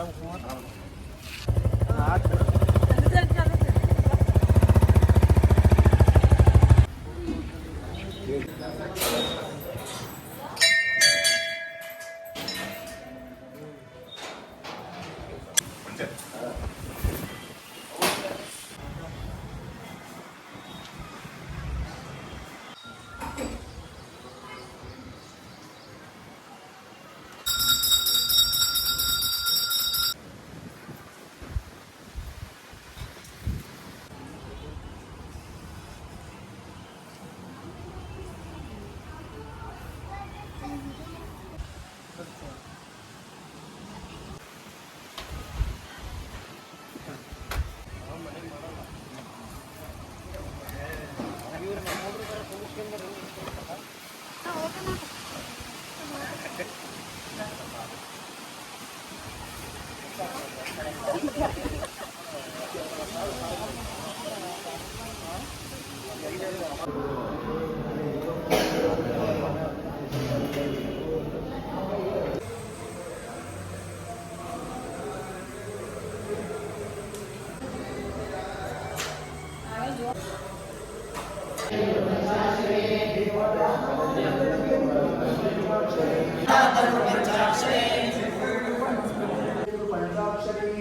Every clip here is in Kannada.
Yeah. Ganda rin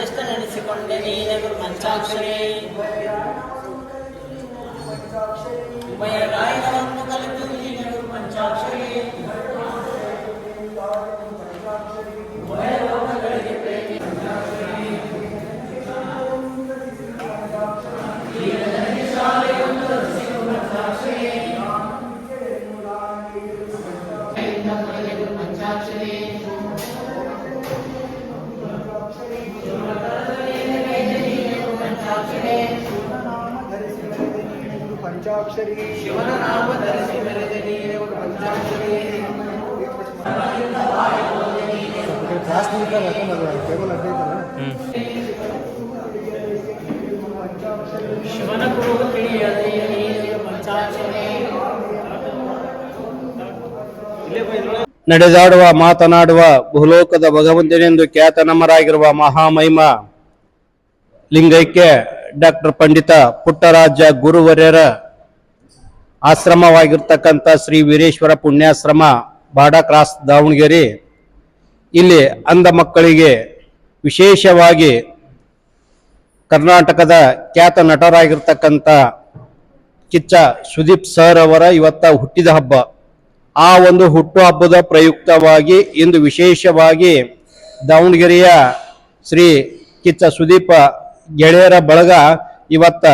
ಶ್ರೇಷ್ಠ ನೆನೆಸಿಕೊಂಡೆ ನೀನೆ ಗುರು ಪಂಚಾಕ್ಷರಿ. ನಡೆದಾಡುವ ಮಾತನಾಡುವ ಭೂಲೋಕದ ಭಗವಂತನೆಂದು ಖ್ಯಾತನಮರಾಗಿರುವ ಮಹಾಮಹಿಮ ಲಿಂಗೈಕ್ಯ ಡಾಕ್ಟರ್ ಪಂಡಿತ ಪುಟ್ಟರಾಜ ಗುರುವರ್ಯರ ಆಶ್ರಮವಾಗಿರ್ತಕ್ಕಂಥ ಶ್ರೀ ವೀರೇಶ್ವರ ಪುಣ್ಯಾಶ್ರಮ ಬಾಡ ಕ್ರಾಸ್ ದಾವಣಗೆರೆ. ಇಲ್ಲಿ ಅಂಧ ಮಕ್ಕಳಿಗೆ ವಿಶೇಷವಾಗಿ ಕರ್ನಾಟಕದ ಖ್ಯಾತ ನಟರಾಗಿರ್ತಕ್ಕಂಥ ಕಿಚ್ಚ ಸುದೀಪ್ ಸರ್ ಅವರ ಇವತ್ತ ಹುಟ್ಟಿದ ಹಬ್ಬ. ಆ ಒಂದು ಹುಟ್ಟುಹಬ್ಬದ ಪ್ರಯುಕ್ತವಾಗಿ ಇಂದು ವಿಶೇಷವಾಗಿ ದಾವಣಗೆರೆಯ ಶ್ರೀ ಕಿಚ್ಚ ಸುದೀಪ ಗೆಳೆಯರ ಬಳಗ ಇವತ್ತ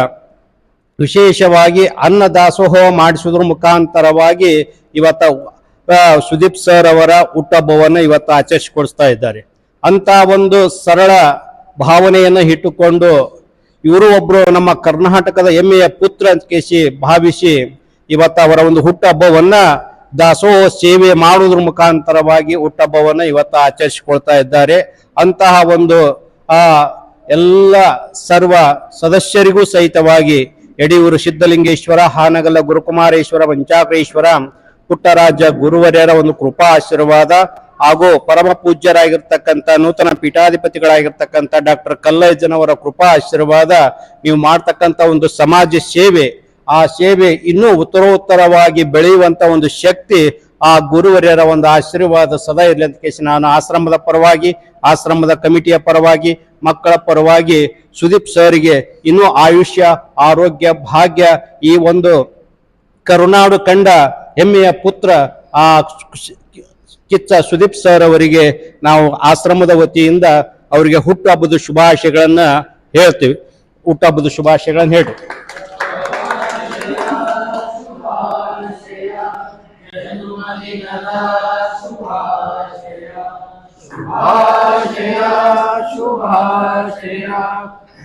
ವಿಶೇಷವಾಗಿ ಅನ್ನ ದಾಸೋಹ ಮಾಡಿಸೋದ್ರ ಮುಖಾಂತರವಾಗಿ ಇವತ್ತ ಸುದೀಪ್ ಸರ್ ಅವರ ಹುಟ್ಟಹಬ್ಬವನ್ನು ಇವತ್ತು ಆಚರಿಸಿಕೊಡಿಸ್ತಾ ಇದ್ದಾರೆ. ಅಂತ ಒಂದು ಸರಳ ಭಾವನೆಯನ್ನು ಇಟ್ಟುಕೊಂಡು ಇವರು ಒಬ್ಬರು ನಮ್ಮ ಕರ್ನಾಟಕದ ಹೆಮ್ಮೆಯ ಪುತ್ರ ಅಂತ ಕೇಸಿ ಭಾವಿಸಿ ಇವತ್ತು ಅವರ ಒಂದು ಹುಟ್ಟಹಬ್ಬವನ್ನ ದಾಸೋಹ ಸೇವೆ ಮಾಡುವುದ್ರ ಮುಖಾಂತರವಾಗಿ ಹುಟ್ಟಹಬ್ಬವನ್ನು ಇವತ್ತು ಆಚರಿಸಿಕೊಳ್ತಾ ಇದ್ದಾರೆ. ಅಂತಹ ಒಂದು ಎಲ್ಲ ಸರ್ವ ಸದಸ್ಯರಿಗೂ ಸಹಿತವಾಗಿ ಯಡಿಯೂರು ಸಿದ್ಧಲಿಂಗೇಶ್ವರ, ಹಾನಗಲ್ಲ ಗುರುಕುಮಾರೇಶ್ವರ ಪಂಚಾಪೇಶ್ವರ ಪುಟ್ಟರಾಜ ಗುರುವರ್ಯರ ಒಂದು ಕೃಪಾ ಆಶೀರ್ವಾದ ಹಾಗೂ ಪರಮ ಪೂಜ್ಯರಾಗಿರ್ತಕ್ಕಂಥ ನೂತನ ಪೀಠಾಧಿಪತಿಗಳಾಗಿರ್ತಕ್ಕಂಥ ಡಾಕ್ಟರ್ ಕಲ್ಲಯ್ಯನವರ ಕೃಪಾ ಆಶೀರ್ವಾದ ನೀವು ಮಾಡ್ತಕ್ಕಂಥ ಒಂದು ಸಮಾಜ ಸೇವೆ. ಆ ಸೇವೆ ಇನ್ನೂ ಉತ್ತರೋತ್ತರವಾಗಿ ಬೆಳೆಯುವಂತ ಒಂದು ಶಕ್ತಿ ಆ ಗುರುವರ್ಯರ ಒಂದು ಆಶೀರ್ವಾದ ಸದಾ ಇರಲಿ ಅಂತ ಕೇಸಿ ನಾನು ಆಶ್ರಮದ ಪರವಾಗಿ, ಆಶ್ರಮದ ಕಮಿಟಿಯ ಪರವಾಗಿ, ಮಕ್ಕಳ ಪರವಾಗಿ ಸುದೀಪ್ ಸರ್ಗೆ ಇನ್ನೂ ಆಯುಷ್ಯ, ಆರೋಗ್ಯ, ಭಾಗ್ಯ ಈ ಒಂದು ಕರುನಾಡು ಕಂಡ ಹೆಮ್ಮೆಯ ಪುತ್ರ ಆ ಕಿಚ್ಚ ಸುದೀಪ್ ಸರ್ ಅವರಿಗೆ ನಾವು ಆಶ್ರಮದ ವತಿಯಿಂದ ಅವರಿಗೆ ಹುಟ್ಟುಹಬ್ಬದ ಶುಭಾಶಯಗಳನ್ನು ಹೇಳ್ತೀವಿ. ಹುಟ್ಟುಹಬ್ಬದ ಶುಭಾಶಯಗಳನ್ನ ಹೇಳಿ ಶುಭಾಶಯ ಶುಭಾಶಯ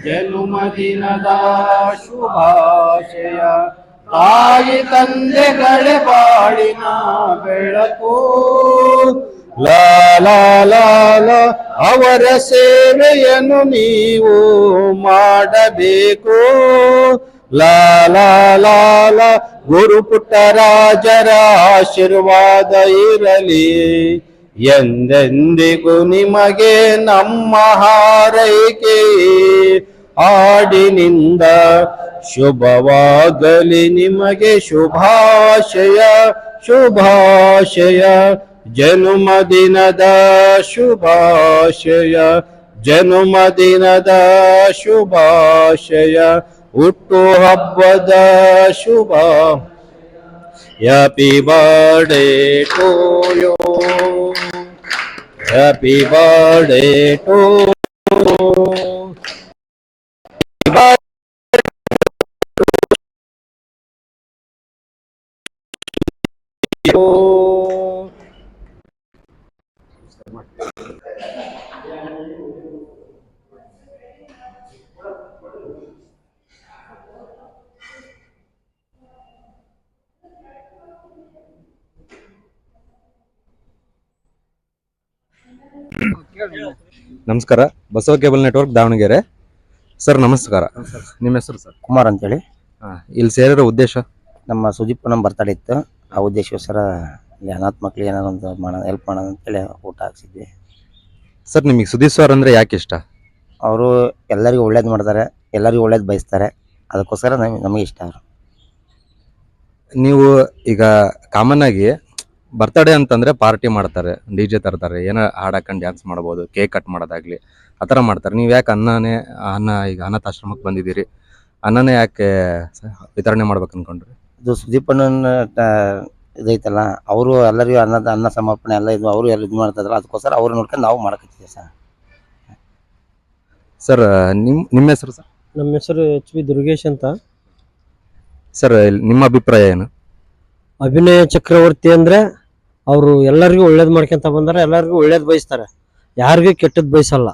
ಜನ್ಮದಿನದ ಶುಭಾಶಯ ತಾಯಿ ತಂದೆಗಳೇ ಬಾಳಿನ ಬೆಳಕು ಲಾ ಲಾ ಲಾ ಲಾ ಅವರ ಸೇವೆಯನ್ನು ನೀವು ಮಾಡಬೇಕು ಲಾ ಲಾ ಲಾ ಲಾ ಗುರು ಪುಟ್ಟರಾಜರ ಆಶೀರ್ವಾದ ಇರಲಿ. ಎಂದೆಂದಿಗೂ ನಿಮಗೆ ನಮ್ಮ ಹಾರೈಕೆ. ಹಾಡಿನಿಂದ ಶುಭವಾಗಲಿ ನಿಮಗೆ ಶುಭಾಶಯ ಶುಭಾಶಯ. ಜನುಮದಿನದ ಶುಭಾಶಯ ಜನುಮದಿನದ ಶುಭಾಶಯ. ಹುಟ್ಟು ಹಬ್ಬದ ಶುಭ happy birthday to you happy birthday to ನಮಸ್ಕಾರ. Basava cable network Davanagere. Sir ನಮಸ್ಕಾರ. ನಿಮ್ಮ ಹೆಸರು ಸರ್? ಕುಮಾರ್ ಅಂತೇಳಿ. ಹಾ, ಇಲ್ಲಿ ಸೇರಿರೋ ಉದ್ದೇಶ? ನಮ್ಮ ಸುದೀಪ್ ನಮ್ಮ ಬರ್ತಡೇ ಇತ್ತು. ಆ ಉದ್ದೇಶಕ್ಕೋಸ್ಕರ ಇಲ್ಲಿ ಅನಾಥ ಮಕ್ಳಿಗೆ ಏನಾರ ಒಂದು ಹೆಲ್ಪ್ ಮಾಡೋಣ ಅಂತೇಳಿ ಊಟ ಹಾಕ್ಸಿದ್ವಿ. ಸರ್ ನಿಮಗೆ ಸುದೀಪ್ ಸರ್ ಅಂದರೆ ಯಾಕೆ ಇಷ್ಟ? ಅವರು ಎಲ್ಲರಿಗೂ ಒಳ್ಳೇದು ಮಾಡ್ತಾರೆ ಎಲ್ಲರಿಗೂ ಒಳ್ಳೇದು ಬಯಸ್ತಾರೆ. ಅದಕ್ಕೋಸ್ಕರ ನಮಗೆ ನಮಗೆ ಇಷ್ಟ ಅವರು. ನೀವು ಈಗ ಕಾಮನ್ ಆಗಿ ಬರ್ತಡೇ ಅಂತಂದ್ರೆ ಪಾರ್ಟಿ ಮಾಡ್ತಾರೆ ಡಿ ಜೆ ತರ್ತಾರೆ ಏನೋ ಹಾಡ್ ಹಾಕೊಂಡು ಡ್ಯಾನ್ಸ್ ಮಾಡ್ಬೋದು ಕೇಕ್ ಕಟ್ ಮಾಡೋದಾಗ್ಲಿ ಆ ಥರ ಮಾಡ್ತಾರೆ. ನೀವು ಯಾಕೆ ಅನ್ನನೇ ಅನ್ನ ಈಗ ಅನಾಥಾಶ್ರಮಕ್ಕೆ ಬಂದಿದ್ದೀರಿ? ಅನ್ನನೇ ಯಾಕೆ ವಿತರಣೆ ಮಾಡ್ಬೇಕು ಅನ್ಕೊಂಡ್ರಿ? ಇದು ಸುದೀಪ್ ಅಣ್ಣನ ಟ- ಇದೈತಲ್ಲ ಅವರು ಎಲ್ಲರಿಗೂ ಅನ್ನದ ಅನ್ನ ಸಮರ್ಪಣೆ ಎಲ್ಲ ಇದು ಅವರು ಎಲ್ಲ ಇದು ಮಾಡ್ತಾರಲ್ಲ ಅದಕ್ಕೋಸ್ಕರ ಅವ್ರು ನೋಡ್ಕೊಂಡು ನಾವು ಮಾಡಕತ್ತೀವಿ ಸರ್. ಸರ್ ನಿಮ್ಮ ನಿಮ್ಮ ಹೆಸರು ಸರ್? ನಮ್ಮ ಹೆಸರು ಎಚ್ ಬಿ ದುರ್ಗೇಶ್ ಅಂತ. ಸರ್ ನಿಮ್ಮ ಅಭಿಪ್ರಾಯ ಏನು? ಅಭಿನಯ ಚಕ್ರವರ್ತಿ ಅಂದ್ರೆ ಅವರು ಎಲ್ಲರಿಗೂ ಒಳ್ಳೇದು ಮಾಡ್ಕೊಂತ ಬಂದಾರೆ, ಎಲ್ಲರಿಗೂ ಒಳ್ಳೇದು ಬಯಸ್ತಾರೆ. ಯಾರಿಗೂ ಕೆಟ್ಟದ್ದು ಬಯಸಲ್ಲ.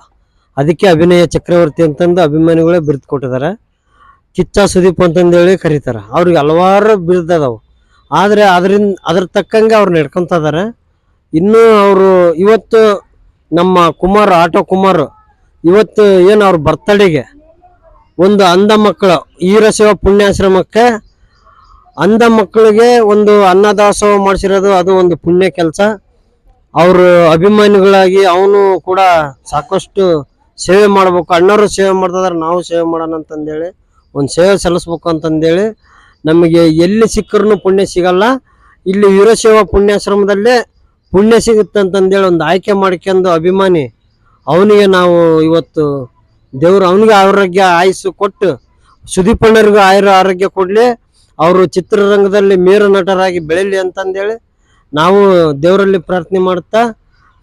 ಅದಕ್ಕೆ ಅಭಿನಯ ಚಕ್ರವರ್ತಿ ಅಂತಂದು ಅಭಿಮಾನಿಗಳೇ ಬಿರುದು ಕೊಟ್ಟಿದ್ದಾರೆ. ಕಿಚ್ಚ ಸುದೀಪ್ ಅಂತಂದೇಳಿ ಕರೀತಾರೆ. ಅವ್ರಿಗೆ ಹಲವಾರು ಬಿರುದು ಆದರೆ ಅದರಿಂದ, ಅದ್ರ ತಕ್ಕಂಗೆ ಅವ್ರು ನಡ್ಕೊಂತ ಇದ್ದಾರೆ ಇನ್ನೂ ಅವರು ಇವತ್ತು ನಮ್ಮ ಕುಮಾರ್, ಆಟೋ ಕುಮಾರ್, ಇವತ್ತು ಏನು ಅವ್ರ ಬರ್ತಡೆಗೆ ಒಂದು ಅಂಧ ಮಕ್ಕಳು ಈರಶಿವ ಪುಣ್ಯಾಶ್ರಮಕ್ಕೆ ಅಂಧ ಮಕ್ಕಳಿಗೆ ಒಂದು ಅನ್ನದಾಸೋಹ ಮಾಡಿಸಿರೋದು ಅದು ಒಂದು ಪುಣ್ಯ ಕೆಲಸ. ಅವರು ಅಭಿಮಾನಿಗಳಾಗಿ ಅವನು ಕೂಡ ಸಾಕಷ್ಟು ಸೇವೆ ಮಾಡಬೇಕು. ಅಣ್ಣವರು ಸೇವೆ ಮಾಡ್ತಿದಾರೆ, ನಾವು ಸೇವೆ ಮಾಡೋಣ ಅಂತಂದೇಳಿ, ಒಂದು ಸೇವೆ ಸಲ್ಲಿಸ್ಬೇಕು ಅಂತಂದೇಳಿ ನಮಗೆ ಎಲ್ಲಿ ಸಿಕ್ಕರೂ ಪುಣ್ಯ ಸಿಗಲ್ಲ. ಇಲ್ಲಿ ವೀರಶೈವ ಪುಣ್ಯಾಶ್ರಮದಲ್ಲೇ ಪುಣ್ಯ ಸಿಗುತ್ತೆ ಅಂತಂದೇಳಿ ಒಂದು ಆಯ್ಕೆ ಮಾಡ್ಕೊಂಡು ಅಭಿಮಾನಿ ಅವನಿಗೆ ನಾವು ಇವತ್ತು ದೇವರು ಅವನಿಗೆ ಆರೋಗ್ಯ ಆಯಸ್ಸು ಕೊಟ್ಟು ಸುದೀಪಣ್ಣರಿಗೂ ಆಯುರ ಆರೋಗ್ಯ ಕೊಡಲಿ. ಅವರು ಚಿತ್ರರಂಗದಲ್ಲಿ ಮೇರು ನಟರಾಗಿ ಬೆಳೀಲಿ ಅಂತಂದೇಳಿ ನಾವು ದೇವರಲ್ಲಿ ಪ್ರಾರ್ಥನೆ ಮಾಡ್ತಾ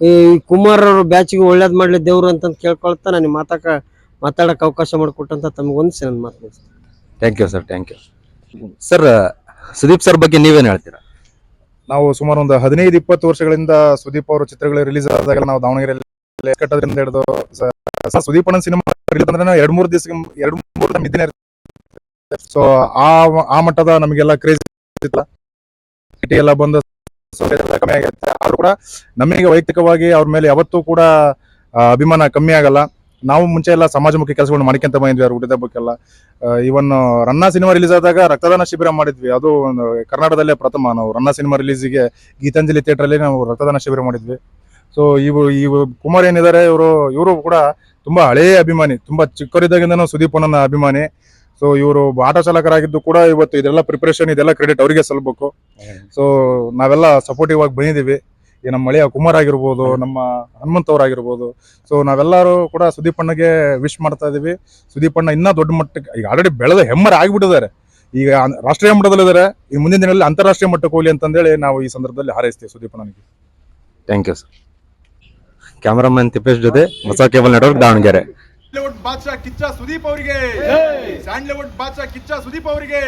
ಈ ಕುಮಾರ್ ಅವರ ಬ್ಯಾಚ್ಗೆ ಒಳ್ಳೇದು ಮಾಡಲಿ ದೇವ್ರು ಅಂತಂದು ಕೇಳ್ಕೊಳ್ತಾ ನನಗೆ ಮಾತಾಕ ಮಾತಾಡಕ್ಕೆ ಅವಕಾಶ ಮಾಡಿಕೊಟ್ಟಂತ ತಮಗೊಂದು ನನ್ನ ಮಾತು thank you sir thank you sir Sudeep sir ಬಗ್ಗೆ ನೀವೇನು ಹೇಳ್ತೀರಾ? ನಾವು ಸುಮಾರು ಒಂದು ಹದಿನೈದು ಇಪ್ಪತ್ತು ವರ್ಷಗಳಿಂದ ಸುದೀಪ್ ಅವರ ಚಿತ್ರಗಳು ರಿಲೀಸ್ ಆದಾಗ ನಾವು ದಾವಣಗೆರೆಯಲ್ಲಿ ಕಟ್ಟೋದ್ರಿಂದ ಹಿಡಿದು ಸುದೀಪ್ ಅಣ್ಣನ ಸಿನಿಮಾ ರಿಲೀಸ್ ಅಂದ್ರೆ ಎರಡ್ ಮೂರು ದಿವಸ ಎರಡು ಮೂರು ದಿನ ಇದ್ದೇನೆ ಸೊ ಆ ಆ ಮಟ್ಟದ ನಮಗೆಲ್ಲ ಕ್ರೇಜ್ ಎಲ್ಲ ಬಂದು ಕಮ್ಮಿ ಆಗಿರುತ್ತೆ ಆದ್ರೂ ಕೂಡ ನಮಗೆ ವೈಯಕ್ತಿಕವಾಗಿ ಅವ್ರ ಮೇಲೆ ಯಾವತ್ತೂ ಕೂಡ ಅಭಿಮಾನ ಕಮ್ಮಿ ಆಗಲ್ಲ. ನಾವು ಮುಂಚೆ ಎಲ್ಲ ಸಮಾಜಮುಖಿ ಕೆಲಸಗಳನ್ನ ಮಾಡ್ಕೊಂತ ಬಂದಿದ್ವಿ, ಅವ್ರ ಹುಟ್ಟಿದ ಬಗ್ಗೆಲ್ಲ ಇವನ್ ರನ್ನಾ ಸಿನಿಮಾ ರಿಲೀಸ್ ಆದಾಗ ರಕ್ತದಾನ ಶಿಬಿರ ಮಾಡಿದ್ವಿ. ಅದು ಕರ್ನಾಟಕದಲ್ಲೇ ಪ್ರಥಮ. ನಾವು ರನ್ನಾ ಸಿನಿಮಾ ರಿಲೀಸಿಗೆ ಗೀತಾಂಜಲಿ ಥಿಯೇಟರ್ ಅಲ್ಲಿ ನಾವು ರಕ್ತದಾನ ಶಿಬಿರ ಮಾಡಿದ್ವಿ. ಸೊ ಇವು ಇವು ಕುಮಾರ್ ಏನಿದ್ದಾರೆ, ಇವರು ಇವರು ಕೂಡ ತುಂಬಾ ಹಳೆಯ ಅಭಿಮಾನಿ. ತುಂಬಾ ಚಿಕ್ಕವರಿದ್ದಾಗಿಂದನೂ ಸುದೀಪ್ ಅಭಿಮಾನಿ. ಸೊ ಇವರು ಆಟೋ ಚಾಲಕರಾಗಿದ್ದು ಕೂಡ ಇವತ್ತು ಇದೆಲ್ಲ ಪ್ರಿಪರೇಷನ್ ಇದೆಲ್ಲ ಕ್ರೆಡಿಟ್ ಅವರಿಗೆ ಸಲ್ಬೇಕು. ಸೊ ನಾವೆಲ್ಲ ಸಪೋರ್ಟಿವ್ ಆಗಿ ಬಂದಿದ್ದೀವಿ ಈ ನಮ್ಮ ಮಳೆಯ ಕುಮಾರ್ ಆಗಿರ್ಬೋದು, ನಮ್ಮ ಹನುಮಂತ್ ಅವರಾಗಿರ್ಬೋದು. ಸೊ ನಾವೆಲ್ಲರೂ ಕೂಡ ಸುದೀಪ್ ಅಣ್ಣಗೆ ವಿಶ್ ಮಾಡ್ತಾ ಇದೀವಿ. ಸುದೀಪ್ ಅಣ್ಣ ಇನ್ನೂ ದೊಡ್ಡ ಮಟ್ಟಕ್ಕೆ, ಈಗ ಆಲ್ರೆಡಿ ಬೆಳೆದ ಹೆಮ್ಮರ ಆಗಿಬಿಟ್ಟಿದ್ದಾರೆ. ಈಗ ರಾಷ್ಟ್ರೀಯ ಮಟ್ಟದಲ್ಲಿದ್ದಾರೆ. ಈ ಮುಂದಿನ ದಿನಗಳಲ್ಲಿ ಅಂತಾರಾಷ್ಟ್ರೀಯ ಮಟ್ಟಕ್ಕೆ ಹೋಗ್ಲಿ ಅಂತಂದೇಳಿ ನಾವು ಈ ಸಂದರ್ಭದಲ್ಲಿ ಹಾರೈಸ್ತೀವಿ ಸುದೀಪ್ ಅಣ್ಣನಿಗೆ. Thank you sir cameraman Thippesh ಜೊತೆ ಹೊಸ ಕೇಬಲ್ ನೆಟ್ವರ್ಕ್ ದಾವಣಗೆರೆ. ಬಾದ್ಶಾ ಕಿಚ್ಚ ಸುದೀಪ್ ಅವರಿಗೆ. ಸ್ಯಾಂಡ್ಲ್ವುಡ್ ಬಾದ್ಶಾ ಕಿಚ್ಚ ಸುದೀಪ್ ಅವರಿಗೆ.